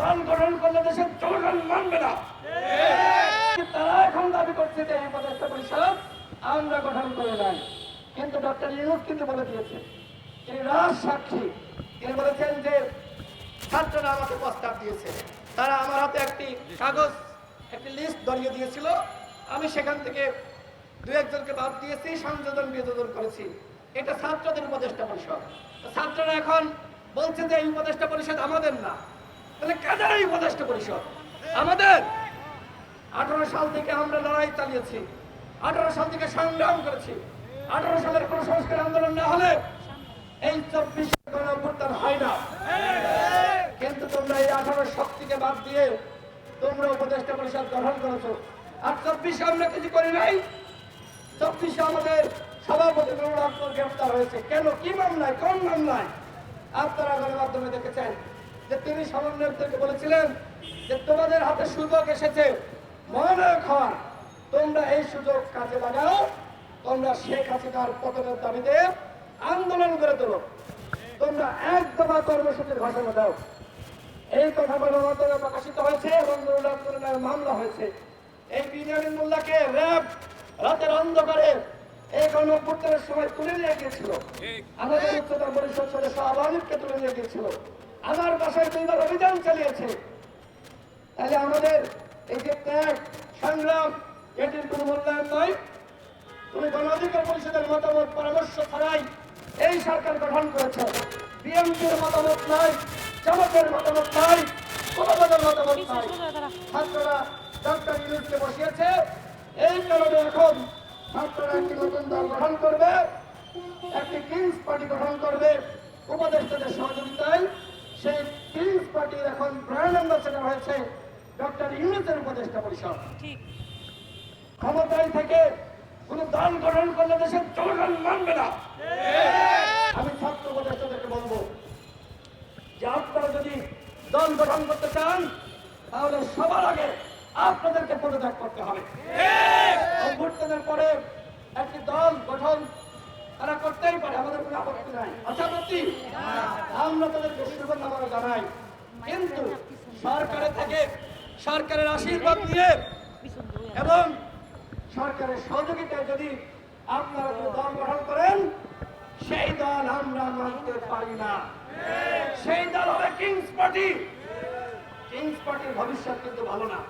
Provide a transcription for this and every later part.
দল গঠন করলে দেশের জনগণ মানবে না। তারা এখন দাবি করছে যে এই উপদেষ্টা পরিষদ আমরা গঠন করে নাই। কিন্তু ডক্টর ইউনুস কিন্তু বলে দিয়েছে তিনি রাজ সাক্ষী। তিনি বলেছেন যে ছাত্ররা আমাকে প্রস্তাব দিয়েছে। তারা আমার হাতে একটি কাগজ একটি লিস্ট ধরিয়ে দিয়েছিল। আমি সেখান থেকে দু একজনকে বাদ দিয়েছি সংযোজন বিয়োজন করেছি। এটা ছাত্রদের উপদেষ্টা পরিষদ। ছাত্ররা এখন বলছে যে এই উপদেষ্টা পরিষদ আমাদের না। তাহলে কাদের এই উপদেষ্টা পরিষদ? আমাদের? আঠারো সাল থেকে আমরা লড়াই চালিয়েছি। আঠারো সাল থেকে সংগ্রাম করেছি। আঠারো সালের কোন সংস্কার আন্দোলন না হলে এই চব্বিশ অভ্যুত্থান হয় না। কিন্তু তোমরা এই আঠারো শক্তিকে বাদ দিয়ে তোমরা উপদেষ্টা পরিষদ গঠন করেছ। আর চব্বিশে আমরা কিছু করি নাই। চব্বিশে আমাদের সভাপতি গ্রেফতার হয়েছে। কেন? কি মামলায়? কোন মামলায়? আপনারা গণমাধ্যমে দেখেছেন। যে তিনি সমন্বয়কদেরকে বলেছিলেন যে তোমাদের হাতে সুযোগ এসেছে মহানায়ক হওয়ার। তোমরা এই সুযোগ কাজে লাগাও তোমরা শেখ হাসিনার পতনের দাবিতে আন্দোলন করে তোলো। তোমরা এক দফা কর্মসূচির ঘোষণা দাও। এই কথা গণমাধ্যমে প্রকাশিত হয়েছে এবং নুরুল আন্দোলনের মামলা হয়েছে। এই বিনিয়ামিন মোল্লাকে র্যাব রাতের অন্ধকারে এই গণঅভ্যুত্থানের সময় তুলে নিয়ে গিয়েছিল। আমাদের উচ্চতর পরিষদ সদস্য আবাদিককে তুলে নিয়ে গিয়েছিল। আমার বাসায় দুইবার অভিযান চালিয়েছে। তাহলে আমাদের এই যে ত্যাগ সংগ্রাম এটির কোনো মূল্যায়ন নয়। তুমি গণ অধিকার পরিষদের মতামত পরামর্শ ছাড়াই এই সরকার গঠন করেছে। বিএনপির মতামত নাই জামাতের মতামত নাই কোনো দলের মতামত নাই ছাত্ররা ডক্টর ইউনুসকে বসিয়েছে। এই কারণে এখন ছাত্ররা একটি নতুন দল গঠন করবে। একটি কিংস পার্টি গঠন করবে। উপদেষ্টাদের সহযোগিতায় ব্র্যান্ড অ্যাম্বাসেডর হয়েছে ডক্টর ইউনুসের উপদেষ্টা পরিষদ। ক্ষমতায় থেকে কোন দল গঠন করলে দেশের জনগণ মানবে না। আমি ছাত্র উপদেষ্টাদেরকে বলব যে আপনারা যদি দল গঠন করতে চান তাহলে সবার আগে আপনাদেরকে পদত্যাগ করতে হবে। অভ্যুত্থানের পরে একটি দল গঠন তারা করতেই পারে আমাদের কোনো আপত্তি নাই। আচ্ছা আপত্তি? আমরা তাদেরকে শুভকামনা জানাই। কিন্তু সরকারের থেকে সরকারের আশীর্বাদ নিয়ে এবং সরকারের সহযোগিতায় যদি আপনারা দল গঠন করেন, সেই দল আমরা মানতে পারি না। সেই দল হবে কিংস পার্টি কিংস পার্টির ভবিষ্যৎ কিন্তু ভালো না।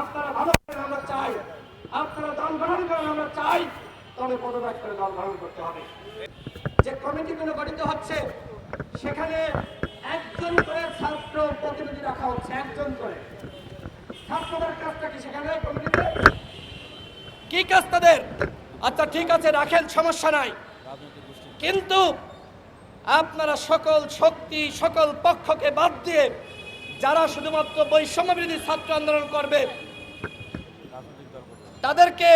আপনারা ভালো করেন, আমরা চাই। আপনারা দল গঠন করেন, আমরা চাই তবে পদত্যাগ করে দল গঠন করতে হবে। যে কমিটিগুলো গঠিত হচ্ছে, সেখানে একজন করে ছাত্র প্রতিনিধি রাখা হচ্ছে একজন করে ছাত্রদের কাজটা কি সেখানে কমিটিতে কি কাজ তাদের? আচ্ছা ঠিক আছে, রাখেন, সমস্যা নাই। কিন্তু আপনারা সকল শক্তি, সকল পক্ষকে বাদ দিয়ে যারা শুধুমাত্র বৈষম্য বিরোধী ছাত্র আন্দোলন করবে, তাদেরকে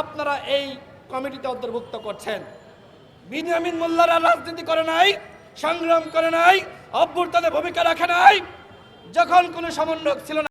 আপনারা এই কমিটিতে অন্তর্ভুক্ত করছেন। বিনিয়ামিন মোল্লারা রাজনীতি করে নাই, সংগ্রাম করে নাই অভ্যুত্থানে ভূমিকা রাখে নাই, যখন কোনো সমন্বয়ক ছিল না।